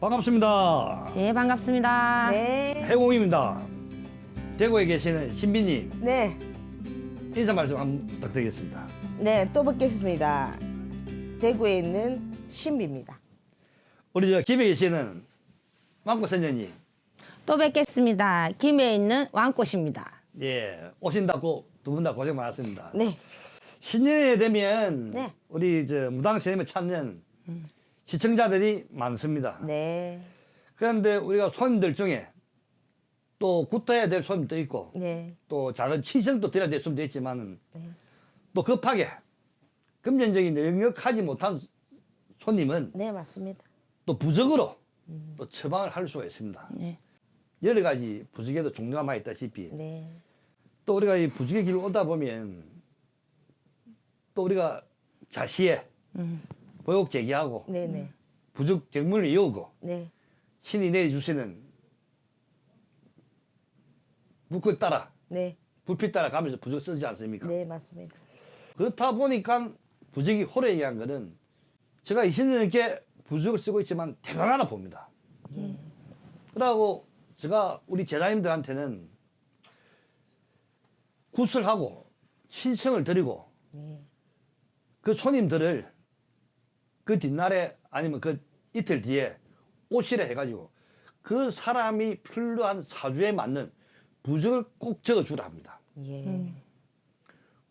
반갑습니다. 네, 반갑습니다. 네. 해공입니다. 대구에 계시는 신비님 네. 인사 말씀 한번 부탁드리겠습니다. 네, 또 뵙겠습니다. 대구에 있는 신비입니다. 우리 저 김해 계시는 망고 선녀님, 또 뵙겠습니다. 김해에 있는 왕꽃입니다. 예 오신다고 두 분 다 고생 많았습니다. 네. 신년에 되면 네. 우리 저 무당 스님을 찾는 시청자들이 많습니다. 네. 그런데 우리가 손님들 중에 또 구타해야 될 손님도 있고 네. 또 작은 치성도 드려야 될 손님도 있지만은 네. 또 급하게 금전적인 능력하지 못한 손님은 네, 맞습니다. 또 부적으로 또 처방을 할 수가 있습니다. 네. 여러 가지 부적에도 종류가 많이 있다시피 네. 또 우리가 이 부적의 길을 오다 보면 또 우리가 자시에 음. 보욕 제기하고 네, 네. 부적 경문을 이어오고 네. 신이 내려주시는 불꽃 따라 네. 불빛 따라 가면서 부적 쓰지 않습니까? 네, 맞습니다. 그렇다 보니까 부적이 호래에 의한 거는 제가 20년 넘게 부적을 쓰고 있지만 대단하다 봅니다. 그러고 제가 우리 제자님들한테는 구슬하고 신성을 드리고 네. 그 손님들을 그 뒷날에 아니면 그 이틀 뒤에 오시래 해가지고 그 사람이 필요한 사주에 맞는 부적을 꼭 적어주라 합니다. 예.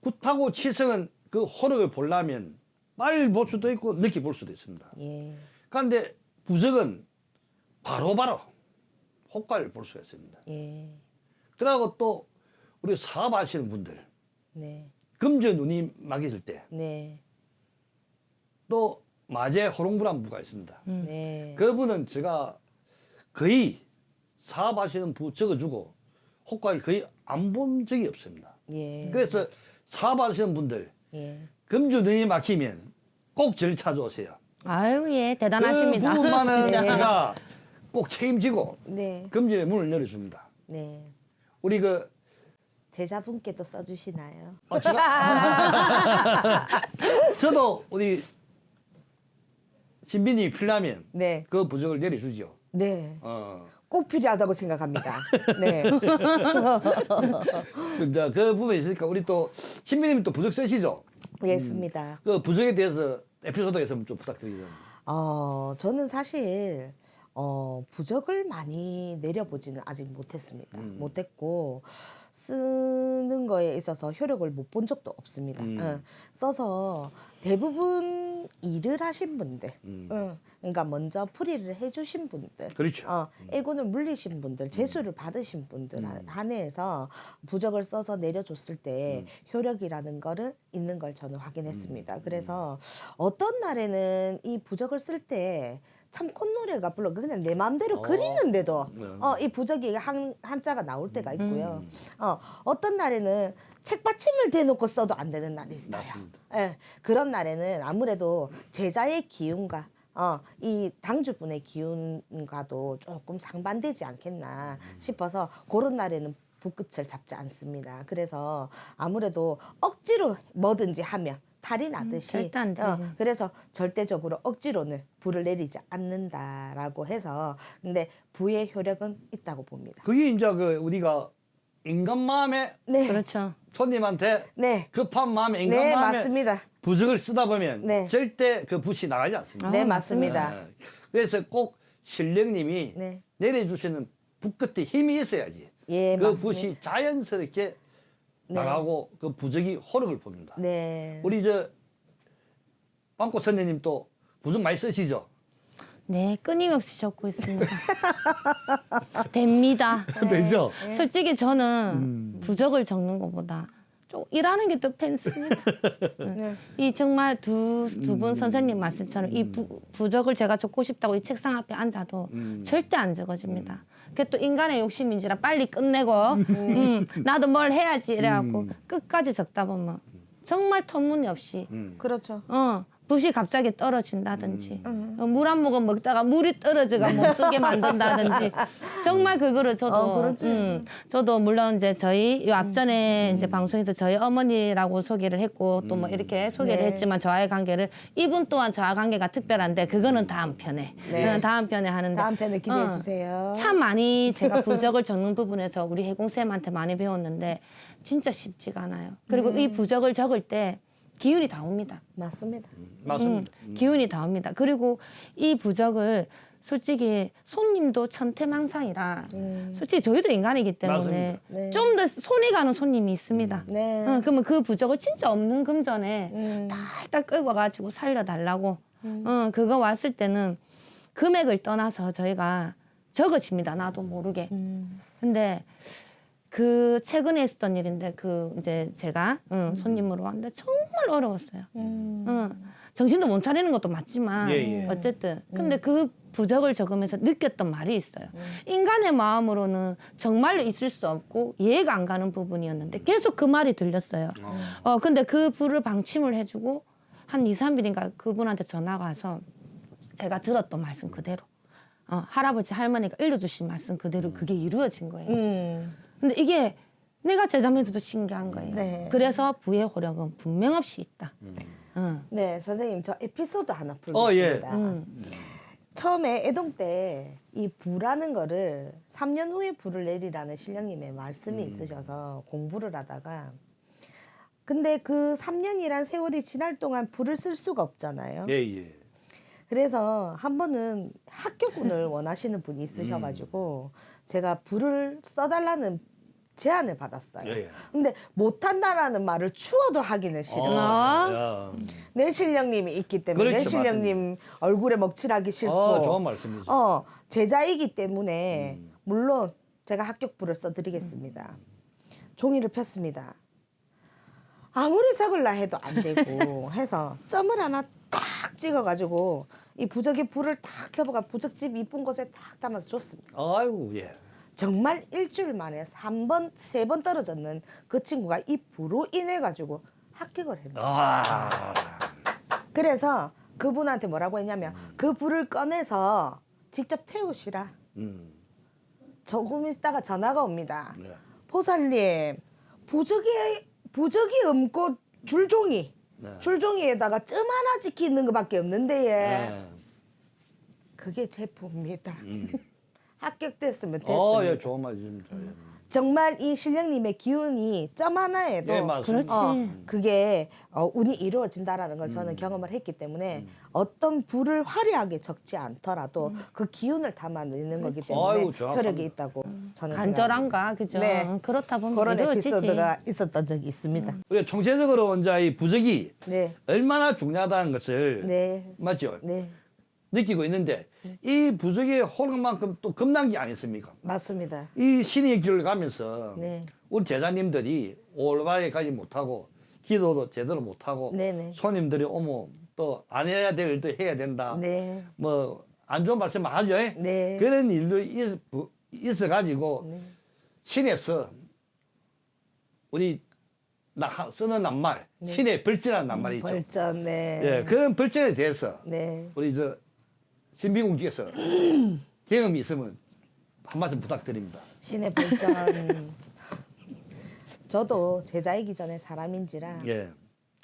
굿하고 치성은 그 호력을 보려면 빨리 볼 수도 있고 늦게 볼 수도 있습니다. 예. 그런데 부적은 바로바로 효과를 볼 수가 있습니다. 예. 그러고 또 우리 사업하시는 분들 네. 금전 눈이 막있을 때 네. 또 마제 호롱불안부가 있습니다. 네. 그분은 제가 거의 사업하시는 부 적어주고 효과를 거의 안 본 적이 없습니다. 예. 그래서 사업하시는 분들 예. 금주 눈이 막히면 꼭 저를 찾아오세요. 아유, 예, 그 대단하십니다. 부분만은 네. 제가 꼭 책임지고 네. 금전의 문을 열어줍니다. 네. 우리 그 제자분께도 써주시나요? 어, 제가 저도 우리 신비님이 필요하면 네. 그 부적을 내려주죠. 네. 어. 꼭 필요하다고 생각합니다. 네. 그, 그 부분이 있으니까 우리 또 신비님이 또 부적 쓰시죠. 예, 있습니다. 그 부적에 대해서 에피소드에서 좀 부탁드리죠. 어, 저는 사실 어, 부적을 많이 내려보지는 아직 못했습니다. 음. 못했고 쓰는 거에 있어서 효력을 못 본 적도 없습니다. 음. 어, 써서 대부분 일을 하신 분들, 음. 어, 그러니까 먼저 풀이를 해주신 분들, 그렇죠. 어, 애군을 물리신 분들, 재수를 받으신 분들 한- 한해에서 부적을 써서 내려줬을 때 효력이라는 거를 있는 걸 저는 확인했습니다. 그래서 어떤 날에는 이 부적을 쓸때 참 콧노래가 불러 그냥 내 마음대로 어. 그리는데도 네. 어, 이 부적이 한 한자가 나올 때가 있고요. 어, 어떤 날에는 책받침을 대놓고 써도 안 되는 날이 있어요. 예, 그런 날에는 아무래도 제자의 기운과 어, 이 당주분의 기운과도 조금 상반되지 않겠나 싶어서 그런 날에는 붓끝을 잡지 않습니다. 그래서 아무래도 억지로 뭐든지 하면 탈이 나듯이 절대 안 되죠. 어, 그래서 절대적으로 억지로는 불을 내리지 않는다라고 해서 근데 부의 효력은 있다고 봅니다. 그게 이제 그 우리가 인간 마음에 네, 그렇죠. 손님한테 네, 급한 마음에 인간 네 마음에 맞습니다. 부적을 쓰다 보면 네. 절대 그 붓이 나가지 않습니다. 네 아, 맞습니다. 네. 그래서 꼭 신령님이 네. 내려주시는 붓 끝에 힘이 있어야지. 예 그 맞습니다. 붓이 자연스럽게 나가고 그 부적이 호력을 봅니다. 네. 우리 저 빵꽃 선생님 또 부적 많이 쓰시죠? 네, 끊임없이 적고 있습니다. 됩니다. 되죠? 솔직히 저는 부적을 적는 것보다 좀 일하는 게 더 팬습니다. 네. 이 정말 두 두 분 선생님 말씀처럼 이 부, 부적을 제가 적고 싶다고 이 책상 앞에 앉아도 음. 절대 안 적어집니다. 그게 또 인간의 욕심인지라 빨리 끝내고 음, 나도 뭘 해야지 이래갖고 끝까지 적다 보면 정말 터무니없이 음. 그렇죠. 어 붓이 갑자기 떨어진다든지 음. 물 한 모금 먹다가 물이 떨어져가 못 쓰게 만든다든지 정말 그거를 저도 어, 그렇지. 음, 저도 물론 이제 저희 요 앞전에 음. 이제 방송에서 저희 어머니라고 소개를 했고 또 뭐 이렇게 소개를 네. 했지만 저와의 관계를 이분 또한 저와 관계가 특별한데 그거는 다음 편에 네. 그건 다음 편에 하는데 다음 편에 기대해 어, 주세요. 참 많이 제가 부적을 적는 부분에서 우리 해공 쌤한테 많이 배웠는데 진짜 쉽지가 않아요. 그리고 이 부적을 적을 때 기운이 다 옵니다. 맞습니다. 맞습니다. 음, 기운이 다 옵니다. 그리고 이 부적을 솔직히 손님도 천태망상이라 음. 솔직히 저희도 인간이기 때문에. 네. 좀 더 손이 가는 손님이 있습니다. 네. 어, 그러면 그 부적을 진짜 없는 금전에 음. 딸딸 끌고 가지고 살려달라고 어, 그거 왔을 때는 금액을 떠나서 저희가 적어집니다. 나도 모르게. 음. 근데 그 최근에 있었던 일인데 그 이제 제가 응, 음. 손님으로 왔는데 정말 어려웠어요. 음. 응. 정신도 못 차리는 것도 맞지만 예, 예. 어쨌든 근데 그 부적을 적으면서 느꼈던 말이 있어요. 음. 인간의 마음으로는 정말로 있을 수 없고 이해가 안 가는 부분이었는데 계속 그 말이 들렸어요. 어 근데 그 불을 방침을 해주고 한 2, 3일인가 그분한테 전화가 와서 제가 들었던 말씀 그대로 어, 할아버지 할머니가 일러주신 말씀 그대로 그게 이루어진 거예요. 음. 근데 이게 내가 제자면서도 신기한 거예요. 네. 그래서 부의 호력은 분명 없이 있다. 응. 네, 선생님 저 에피소드 하나 어, 예. 풀겠습니다. 음. 처음에 애동 때 이 부라는 거를 3년 후에 부를 내리라는 신령님의 말씀이 있으셔서 공부를 하다가 근데 그 3년이란 세월이 지날 동안 불을 쓸 수가 없잖아요. 예, 예. 그래서 한 번은 합격운을 원하시는 분이 있으셔가지고 제가 불을 써달라는 제안을 받았어요. 예, 예. 근데 못한다라는 말을 추워도 하기는 싫어. 어, 아. 야. 내 신령님이 있기 때문에 내 그렇죠, 신령님 얼굴에 먹칠하기 싫고 어, 좋은 말씀이죠. 어 제자이기 때문에 음. 물론 제가 합격부를 써드리겠습니다. 종이를 폈습니다. 아무리 적을라 해도 안 되고 해서 점을 하나 탁 찍어가지고 이 부적의 불을 탁 접어가 부적집 이쁜 곳에 탁 담아서 줬습니다. 아이고, 예. 정말 일주일 만에 3번, 세 번 떨어졌는 그 친구가 이 불로 인해 가지고 합격을 했네요. 아. 그래서 그분한테 뭐라고 했냐면 그 불을 꺼내서 직접 태우시라. 음. 조금 있다가 전화가 옵니다. 네. 보살님, 부적이 부적이 없고 줄종이 네. 줄종이에다가 점 하나 찍히는 것밖에 없는데 예. 네. 그게 제 부입니다. 음. 합격됐으면 됐습니다. 어, 예, 좋은 말씀입니다. 예. 정말 이 신령님의 기운이 점 하나에도 예, 맞습니다. 그렇지. 어, 그게 어, 운이 이루어진다라는 걸 음. 저는 경험을 했기 때문에 어떤 불을 화려하게 적지 않더라도 그 기운을 담아내는 거기 때문에 아이고, 정확합니다. 효력이 있다고 저는 간절한가 그죠? 네. 응, 그렇다 보면 그런 이루어지지. 에피소드가 있었던 적이 있습니다. 우리가 총체적으로 이 부적이 네, 얼마나 중요하다는 것을 네, 맞죠? 네, 느끼고 있는데 이 부적의 호랑만큼 또 겁난 게 아니습니까? 맞습니다. 이 신의 길을 가면서 네, 우리 제자님들이 올바르게 가지 못하고 기도도 제대로 못하고 네네. 손님들이 오면 또 안 해야 될 일도 해야 된다. 네, 뭐 안 좋은 말씀 하죠. 네. 그런 일도 있, 있어 가지고 네. 신에서 우리 나, 쓰는 낱말 네. 신의 벌전한 낱말이 있죠. 벌전, 네, 예, 그런 벌전에 대해서 네. 우리 저 신비공주께서 경험이 있으면 한 말씀 부탁드립니다. 신의 벌전. 저도 제자이기 전에 사람인지라 예.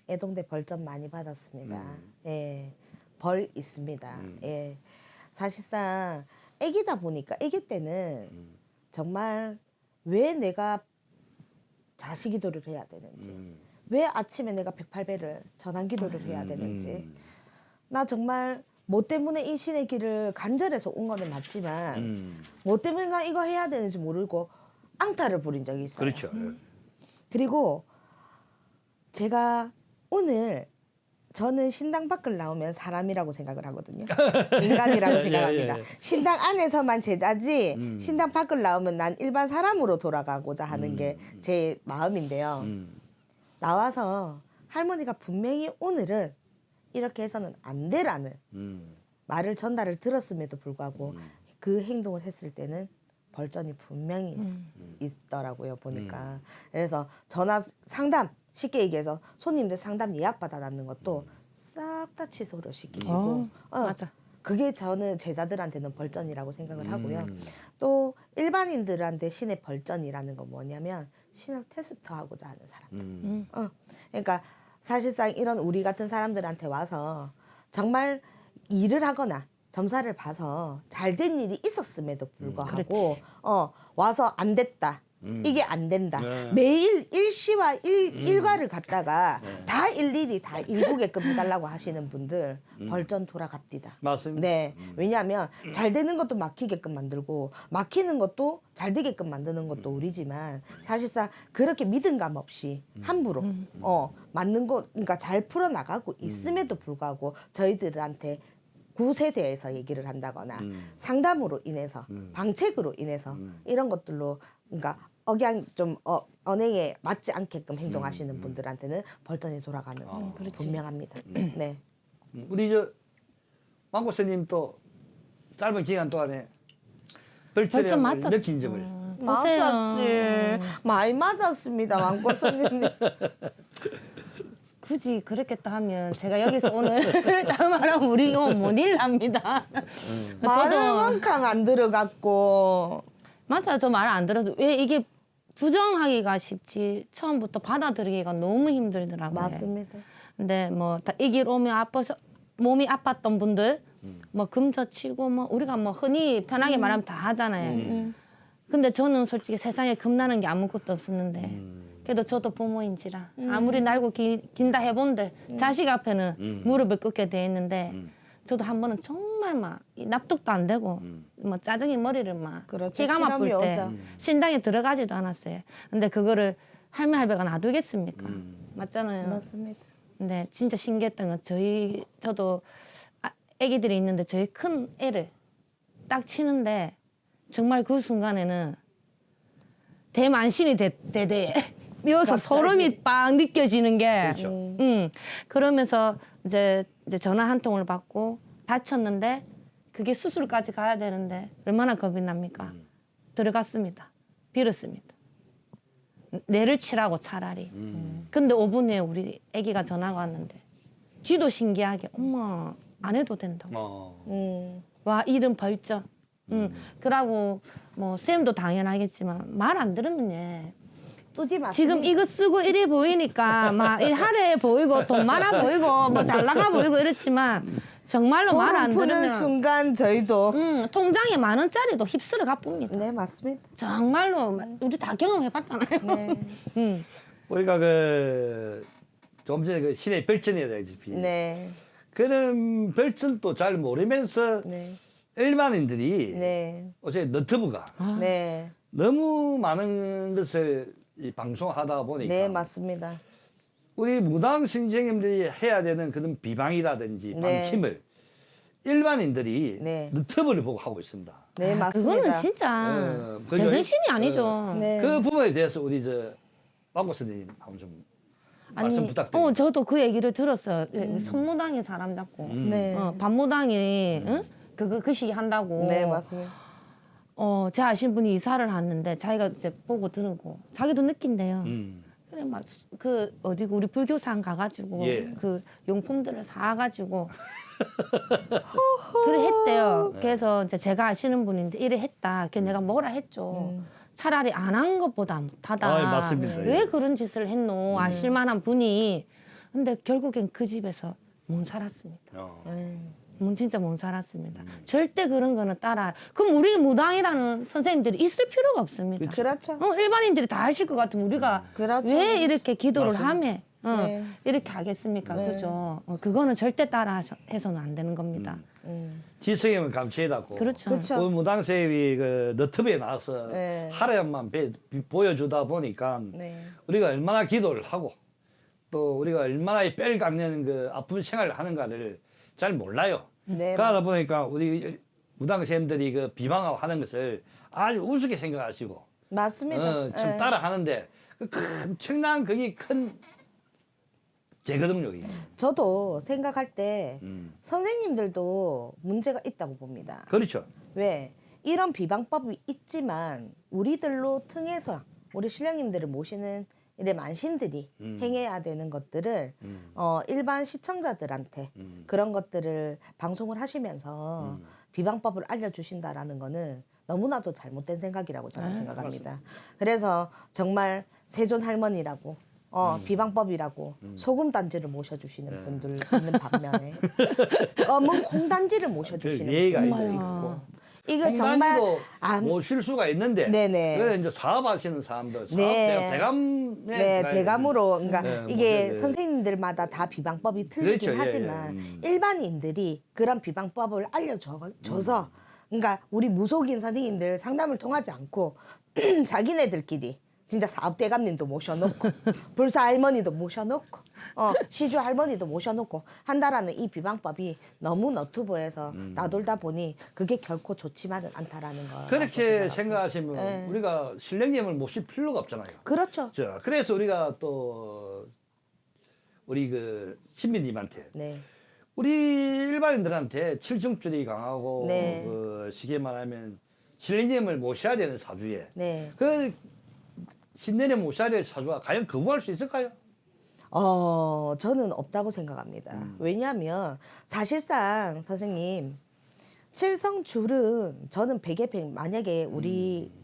애동대 벌점 많이 받았습니다. 음. 예, 벌 있습니다. 예, 사실상 애기다 보니까 애기 때는 음. 정말 왜 내가 자식 기도를 해야 되는지, 음. 왜 아침에 내가 108배를 전환 기도를 해야 되는지, 음. 나 정말 뭐 때문에 이 신의 길을 간절해서 온 거는 맞지만 음. 뭐 때문에 나 이거 해야 되는지 모르고 앙탈을 부린 적이 있어요. 그렇죠. 그리고 제가 오늘 저는 신당 밖을 나오면 사람이라고 생각을 하거든요. 인간이라고 예, 생각합니다. 예. 신당 안에서만 제자지 음. 신당 밖을 나오면 난 일반 사람으로 돌아가고자 하는 게제 마음인데요. 음. 나와서 할머니가 분명히 오늘은 이렇게 해서는 안 되라는 음. 말을 전달을 들었음에도 불구하고 그 행동을 했을 때는 벌전이 분명히 있, 더라고요 보니까 그래서 전화 상담 쉽게 얘기해서 손님들 상담 예약 받아놨는 것도 싹싹다 취소를 시키시고 어, 어, 맞아. 그게 저는 제자들한테는 벌전이라고 생각을 하고요. 음. 또 일반인들한테 신의 벌전이라는 건 뭐냐면 신을 테스트하고자 하는 사람. 음. 음. 어, 그러니까 사실상 이런 우리 같은 사람들한테 와서 정말 일을 하거나 점사를 봐서 잘 된 일이 있었음에도 불구하고 어 와서 안 됐다. 음. 이게 안 된다. 네. 매일 일시와 일, 음. 일과를 갖다가 네. 다 일일이 다 일구게끔 해달라고 하시는 분들 음. 벌전 돌아갑디다. 맞습니다. 네. 왜냐하면 잘 되는 것도 막히게끔 만들고 막히는 것도 잘 되게끔 만드는 것도 우리지만 사실상 그렇게 믿음감 없이 함부로 어 맞는 것 그러니까 잘 풀어 나가고 있음에도 불구하고 저희들한테 굿에 대해서 얘기를 한다거나 음. 상담으로 인해서 음. 방책으로 인해서 음. 이런 것들로 그러니까 억양 좀 어, 언행에 맞지 않게끔 행동하시는 음. 분들한테는 벌전이 돌아가는 아, 건 그렇지. 분명합니다. 네. 음, 우리 저 망고스님 또 짧은 기간 동안에 벌점 벌점을 맞았죠. 느낀 점을 음, 보세요. 맞았지. 많이 맞았습니다, 왕꽃선님. 굳이 그렇겠다 하면 제가 여기서 오늘 다 말하면 우리 이거 못 일납니다. 말은 캉안 들어갔고. 맞아, 저말 안 들어도 왜 이게 부정하기가 쉽지 처음부터 받아들이기가 너무 힘들더라고요. 맞습니다. 근데 뭐이길 오면 아파서 몸이 아팠던 분들 뭐 금저치고 뭐 우리가 뭐 흔히 편하게 말하면 다 하잖아요. 음. 근데 저는 솔직히 세상에 겁나는 게 아무것도 없었는데 음. 그래도 저도 부모인지라 아무리 날고 기, 긴다 해본들 자식 앞에는 음. 무릎을 꿇게 돼 있는데 음. 저도 한 번은 정말 막이 납득도 안 되고 음. 뭐 짜증이 머리를 막 그렇죠. 기가 막힐 실험이 때 오죠. 신당에 들어가지도 않았어요. 근데 그거를 할매 할배가 놔두겠습니까? 음. 맞잖아요. 맞습니다. 근데 진짜 신기했던 건 저희 저도 아, 아기들이 있는데 저희 큰 애를 딱 치는데 정말 그 순간에는 대만신이 대, 대대 갑자기. 소름이 빡 느껴지는 게 그렇죠. 음. 음, 그러면서 이제, 이제 전화 한 통을 받고 다쳤는데 그게 수술까지 가야 되는데 얼마나 겁이 납니까? 음. 들어갔습니다. 빌었습니다. 뇌를 치라고 차라리. 음. 근데 5분 후에 우리 아기가 전화가 왔는데 지도 신기하게 엄마 안 해도 된다고. 어. 음. 와 이름 벌점. 응. 그러고 뭐 쌤도 당연하겠지만 말 안 들으면 얘 뚜디 맞습니다. 지금 이거 쓰고 이래 보이니까 막이 하래 보이고 돈 많아 보이고 뭐 잘 나가 보이고 이렇지만 정말로 말 안 푸는 들으면 순간 저희도 음, 통장에 만 원짜리도 휩쓸어 가봅니다. 네 맞습니다. 정말로 우리 다 경험해봤잖아요. 네. 음. 우리가 그 조금 전에 그 신의 별전이라 되다시피 네. 그런 별전도 잘 모르면서 네. 일반인들이 네. 어제 너트브가 네. 너무 많은 것을 이 방송하다 보니까 네 맞습니다. 우리 무당 선생님들이 해야 되는 그런 비방이라든지 네. 방침을 일반인들이 네. 너트브를 보고 하고 있습니다. 네 아, 맞습니다. 그거는 진짜 어, 그죠? 제정신이 아니죠. 어, 네. 그 부분에 대해서 우리 저 왕고 선생님 한번 좀 말씀 부탁드립니다. 어, 저도 그 얘기를 들었어요. 예, 선무당이 사람 잡고, 음. 네. 어, 반무당이 응? 그거 그 시기 한다고. 네 맞습니다. 어, 제 아신 분이 이사를 왔는데 자기가 이제 보고 들고 자기도 느낀대요. 음. 그래 막 그 어디고 우리 불교상 가가지고 예. 그 용품들을 사가지고 그래 했대요. 네. 그래서 이제 제가 아시는 분인데 이래 했다. 걔 내가 뭐라 했죠. 음. 차라리 안 한 것보다 못하다. 맞습니다. 왜 예. 그런 짓을 했노? 아실만한 분이. 근데 결국엔 그 집에서 못 살았습니다. 어. 음. 못 진짜 못 음. 살았습니다. 절대 그런 거는 따라. 그럼 우리 무당이라는 선생님들이 있을 필요가 없습니다. 그렇죠. 어, 일반인들이 다 하실 것 같으면 우리가 그렇죠. 왜 이렇게 기도를 맞습니다. 하며 어, 네. 이렇게 하겠습니까? 네. 그죠? 어, 그거는 절대 따라 해서는 안 되는 겁니다. 음. 지성임을 감시해놨고 그렇죠. 그렇죠. 그 무당쌤이 그 너트브에 나와서 네. 하루만 비- 보여주다 보니까 네. 우리가 얼마나 기도를 하고 또 우리가 얼마나 이 뼈를 깎는 그 아픈 생활을 하는가를 잘 몰라요. 네. 그러다 보니까 우리 무당쌤들이 그 비방하고 하는 것을 아주 우습게 생각하시고 맞습니다. 어, 좀 네. 따라 하는데 그 엄청난 그게 큰 제거동력이. 저도 생각할 때 음. 선생님들도 문제가 있다고 봅니다. 그렇죠. 왜? 이런 비방법이 있지만 우리들로 통해서 우리 신령님들을 모시는 이래 만신들이 음. 행해야 되는 것들을 어, 일반 시청자들한테 음. 그런 것들을 방송을 하시면서 비방법을 알려주신다라는 거는 너무나도 잘못된 생각이라고 저는 아, 생각합니다. 그래서 정말 세존 할머니라고 어, 음. 비방법이라고 소금 단지를 모셔주시는 분들 있는 반면에 검은 콩 단지를 모셔주시는 그 예의가 있죠. 있고 이거 정말 공단지도 안- 모실 수가 있는데 네네. 그 이제 사업하시는 사람들 사업 네. 대감 네, 대감으로 그러니까 네, 이게 뭐, 네. 선생님들마다 다 비방법이 틀리긴 그렇죠. 예, 하지만 예. 음. 일반인들이 그런 비방법을 알려줘서 그러니까 우리 무속인 선생님들 상담을 통하지 않고 자기네들끼리 진짜 사업 대감님도 모셔놓고 불사 할머니도 모셔놓고 어 시주 할머니도 모셔놓고 한다라는 이 비방법이 너무 너튜브에서 음. 나돌다 보니 그게 결코 좋지만은 않다라는 거 그렇게 생각하시면 네. 우리가 신령님을 모실 필요가 없잖아요. 그렇죠 자, 그래서 우리가 또 우리 그 신민님한테 네 우리 일반인들한테 칠중줄이 강하고 네. 그 쉽게 말하면 신령님을 모셔야 되는 사주에 네. 그 모셔야 될 사주가 과연 거부할 수 있을까요? 어, 저는 없다고 생각합니다. 음. 왜냐하면 사실상 선생님 칠성 줄은 저는 백에 백 만약에 우리 음.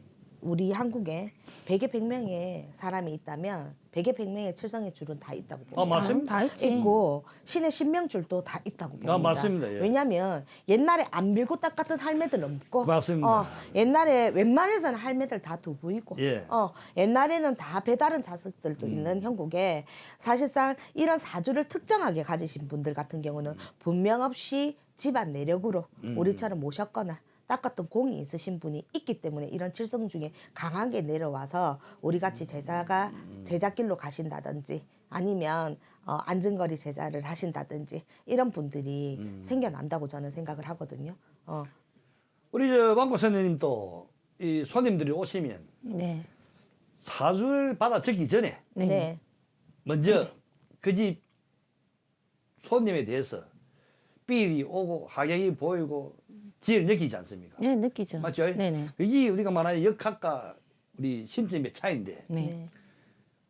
우리 한국에 백에 백 명의 사람이 있다면 백에 백 명의 칠성의 줄은 다 있다고 봅니다. 아, 맞습니다. 다 있지. 있고 신의 신명줄도 다 있다고 봅니다. 아, 맞습니다. 예. 왜냐하면 옛날에 안 밀고 딱 같은 할매들 없고, 맞습니다. 어, 옛날에 웬만해서는 할매들 다 두부이고, 예. 음. 어, 옛날에는 다 배다른 자식들도 있는 형국에 사실상 이런 사주를 특정하게 가지신 분들 같은 경우는 분명 없이 집안 내력으로 음. 우리처럼 모셨거나 닦았던 공이 있으신 분이 있기 때문에 이런 칠성 중에 강하게 내려와서 우리 같이 제자가 제자길로 가신다든지 아니면 어, 안전거리 제자를 하신다든지 이런 분들이 생겨난다고 저는 생각을 하거든요. 어, 우리 저 왕고 선생님도 이 손님들이 오시면 네. 사주를 받아 적기 전에 네. 네. 먼저 그 집 손님에 대해서 삘이 오고 하객이 보이고 지혜를 느끼지 않습니까? 네, 느끼죠. 맞죠? 네네. 이게 우리가 말하는 역학과 우리 신점의 차이인데 네. 네.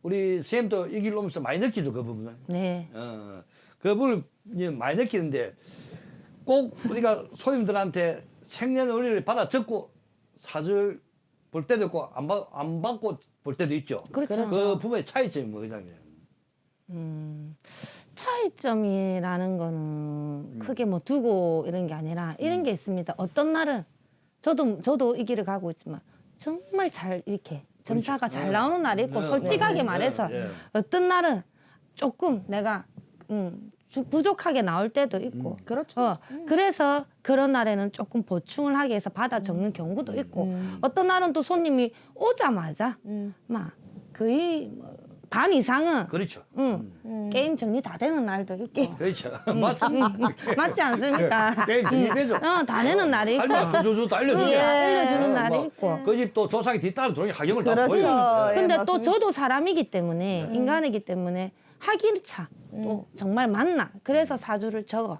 우리 선생님도 이 길로 오면서 많이 느끼죠 그 부분은. 네. 어, 그 부분을 이제 많이 느끼는데 꼭 우리가 손님들한테 생년월일을 받아 적고 사주를 볼 때도 있고 안, 받, 안 받고 볼 때도 있죠. 그렇죠. 그 부분의 차이점이 뭐냐면 음, 차이점이라는 거는 크게 뭐 두고 이런 게 아니라 이런 게 있습니다. 어떤 날은 저도 저도 이 길을 가고 있지만 정말 잘 이렇게 점사가 잘 네. 나오는 날이 있고 네. 솔직하게 네. 말해서 네. 어떤 날은 조금 내가 음, 주- 부족하게 나올 때도 있고 그렇죠. 어, 그래서 그런 날에는 조금 보충을 하기 위해서 받아 적는 경우도 있고 음. 어떤 날은 또 손님이 오자마자 음. 막 거의 뭐 반 이상은 그렇죠. 응, 음. 게임 정리 다 되는 날도 있고 그렇죠. 음, 맞습니다. 음, 맞지 않습니까? 게임 정리되죠. 어, 다 되는 날이 있고 할머니 다 예, 알려주죠. 알려주는 어, 날이 뭐, 있고 그 집 또 조상이 뒤따라 들어오니 하경을 다 그렇죠. 보여요. 예, 근데 또 맞습니다. 저도 사람이기 때문에 인간이기 때문에 하기차 또 정말 맞나 그래서 사주를 적어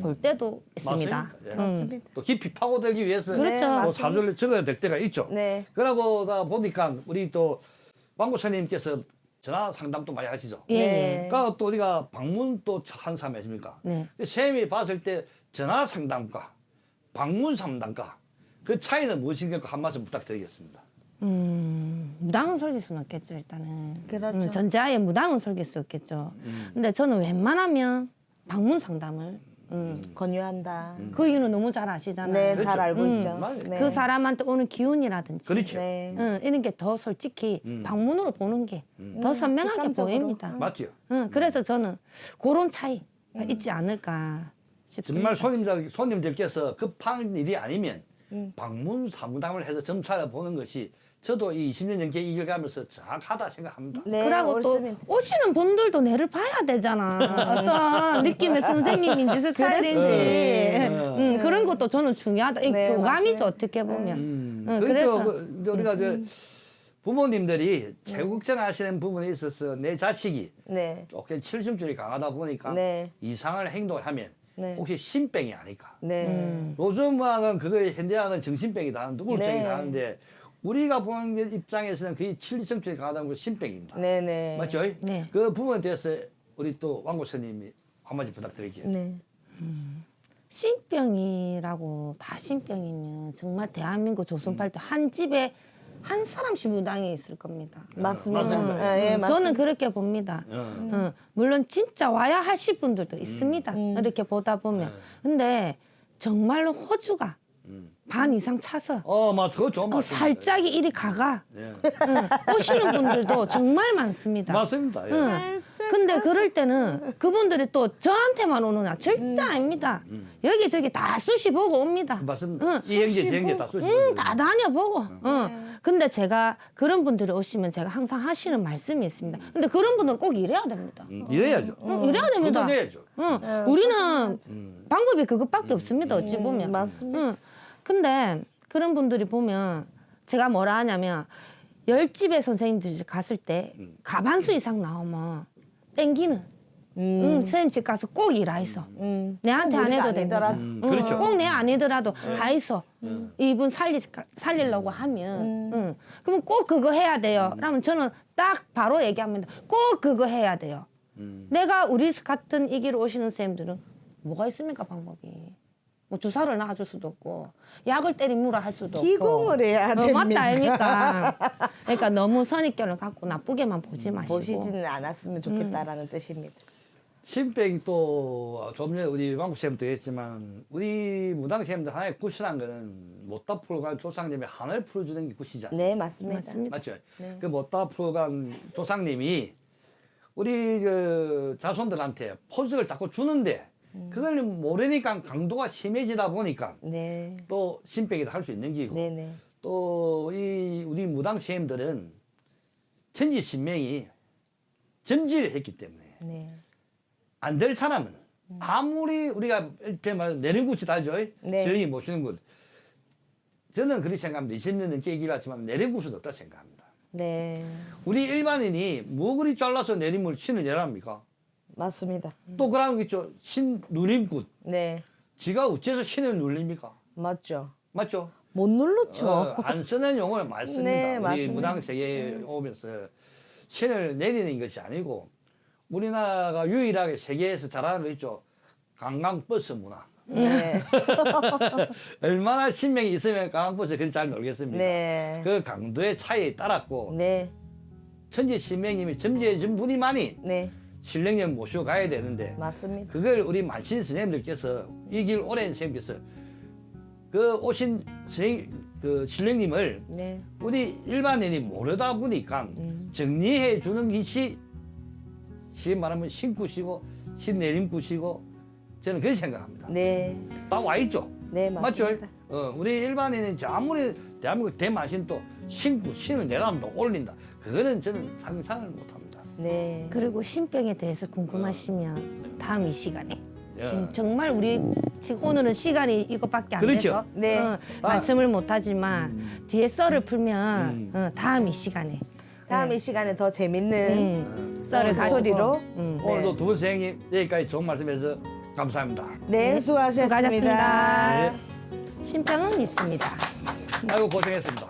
볼 때도 있습니다. 맞습니다. 예. 음. 맞습니다. 또 깊이 파고들기 위해서 그렇죠. 네, 또 맞습니다. 사주를 적어야 될 때가 있죠. 네. 그러고다 보니까 우리 또 왕고사님께서 전화 상담도 많이 하시죠. 예, 네. 예. 그러니까 또 우리가 방문 또 한 사람 아십니까? 네. 쌤이 봤을 때 전화 상담과 방문 상담과 그 차이는 무엇인가 한 말씀 부탁드리겠습니다. 음, 무당은 솔길 수는 없겠죠 일단은. 그렇죠. 음, 전자에 무당은 솔길 수 없겠죠. 근데 저는 웬만하면 방문 상담을 음, 권유한다. 그 이유는 너무 잘 아시잖아요. 네, 그렇죠. 잘 알고 음. 있죠. 맞아요. 네. 그 사람한테 오는 기운이라든지 그렇죠. 네. 응, 이런 게 더 솔직히 음. 방문으로 보는 게더 음, 선명하게 직감적으로. 보입니다. 음. 맞죠? 응, 그래서 저는 그런 차이 가 있지 않을까 싶습니다. 정말 손님들, 손님들께서 급한 일이 아니면 음. 방문 사무당을 해서 점차를 보는 것이 저도 이 20년 넘게 이길 가면서 정확하다 생각합니다. 네, 그러고 또 옳습니다. 오시는 분들도 내를 봐야 되잖아. 어떤 느낌의 선생님인지 스타일인지 그렇지. 음, 그런 것도 저는 중요하다. 이 네, 교감이죠 맞아요. 어떻게 보면. 음, 응, 그렇죠. 그래서- 그, 이제 우리가 이제 부모님들이 최고 걱정하시는 부분에 있어서 내 자식이 네. 조금 칠심줄이 강하다 보니까 네. 이상을 행동을 하면 네. 혹시 신병이 아닐까. 네. 음. 요즘학은 그거 현대학은 정신병이다 하는데 우울증이다 네. 하는데 우리가 보는 입장에서는 거의 진리성적인 가다는 건 신병입니다. 네네. 맞죠? 네. 그 부분에 대해서 우리 또 왕고 스님이 한마디 부탁드릴게요. 네. 신병이라고 다 신병이면 정말 대한민국 조선팔도 한 집에 한 사람씩 무당이 있을 겁니다. 맞습니다. 맞습니다. 예, 예, 맞습니다. 저는 그렇게 봅니다. 어. 어, 물론 진짜 와야 하실 분들도 있습니다. 음. 이렇게 보다 보면. 근데 정말로 호주가 음. 반 이상 차서 어, 맞아. 그거 어, 말씀입니다. 살짝이 이리 가가 예. 응, 오시는 분들도 정말 많습니다. 맞습니다. 예. 응. 살짝 근데 그럴 때는 그분들이 또 저한테만 오느냐 절대 아닙니다. 여기 저기 다 수시 보고 옵니다. 맞습니다. 응. 이 형제, 저 형제 다 쏘시는 응, 다 다녀보고. 응. 근데 제가 그런 분들이 오시면 제가 항상 하시는 말씀이 있습니다. 근데 그런 분들은 꼭 이래야 됩니다. 음, 이래야죠. 응, 이래야 됩니다. 그건 해야죠. 응. 우리는 방법이 그것밖에 없습니다. 어찌 음, 보면. 맞습니다. 응. 근데 그런 분들이 보면 제가 뭐라 하냐면 열 집의 선생님들이 갔을 때 가반수 이상 나오면 땡기는. 응, 선생님 집 가서 꼭 일하 있어. 음. 내한테 꼭안 해도. 아니더라도. 음, 그렇죠. 꼭내 아니더라도 다 있어. 이분 살리 살리려고 하면, 음. 응. 그러면 꼭 그거 해야 돼요. 그러면 저는 딱 바로 얘기합니다. 꼭 그거 해야 돼요. 음. 내가 우리 같은 이 길을 오시는 선생님들은 뭐가 있습니까 방법이? 뭐 주사를 놔줄 수도 없고 약을 때리무라 할 수도 없고 기공을 해야 어, 됩니다. 맞다 아닙니까? 그러니까 너무 선입견을 갖고 나쁘게만 보지 마시고 보시지는 않았으면 좋겠다라는 뜻입니다. 신병이 또 전에 우리 왕국 쌤도 했지만 우리 무당 쌤들 하나의 굿이란 거는 못다 풀어간 조상님이 하나를 풀어주는 게 굿이잖아요. 네, 맞습니다. 맞습니다. 맞죠? 네. 그 못다 풀어간 조상님이 우리 그 자손들한테 포즈를 자꾸 주는데 음. 그걸 모르니까 강도가 심해지다 보니까 네. 또 신병이도 할 수 있는 기고 네, 네. 또이 우리 무당 쌤들은 천지 신명이 점지를 했기 때문에 네. 안될 사람은 아무리 우리가 이렇게 말 내는 곳이 다죠. 네. 신령이 모시는 곳. 저는 그렇게 생각합니다. 20년 넘게 얘기를 하지만 내린 곳은 없다 생각합니다. 네. 우리 일반인이 뭐 그리 잘라서 내림을 신을 내랍니까? 맞습니다. 또 그런 거 있죠. 신 누림굿. 네. 지가 어째서 신을 눌립니까? 맞죠. 맞죠? 못 눌렀죠. 어, 안 쓰는 용어를 많이 씁니다. 네, 우리 맞습니다. 세계에 오면서 신을 내리는 것이 아니고 우리나라가 유일하게 세계에서 잘하는 거 있죠. 관광버스 문화. 네. 얼마나 신명이 있으면 관광버스 그리 잘 놀겠습니까? 네. 그 강도의 차이에 따랐고 네. 천지 신명님이 점지해 준 분이만이 네. 신령님 모시고 가야 되는데 맞습니다. 그걸 우리 만신 스님들께서 이 길 오랜 스님께서 그 오신 스님 그 신령님을 네. 우리 일반인이 모르다 보니까 정리해 주는 것이 지금 말하면 신굿이고 신내림굿이고 저는 그렇게 생각합니다. 네. 다 와 있죠. 네, 맞죠? 맞습니다. 어, 우리 일반인은 저 아무리 대한민국 대만신 또 신구 신을 내란다 올린다. 그거는 저는 상상을 못합니다. 네. 그리고 신병에 대해서 궁금하시면 다음 이 시간에 예. 음, 정말 우리 지금 오늘은 시간이 이것밖에 안 그렇죠. 돼서 네. 어, 아. 말씀을 못하지만 뒤에 썰을 풀면 음. 어, 다음 이 시간에 다음 이 시간에 더 재밌는 음, 썰을 가지고 스토리로 음, 네. 오늘도 두 분 선생님 여기까지 좋은 말씀해서 감사합니다. 네, 수고하셨습니다. 수고하셨습니다. 신병은 있습니다. 아이고 고생했습니다.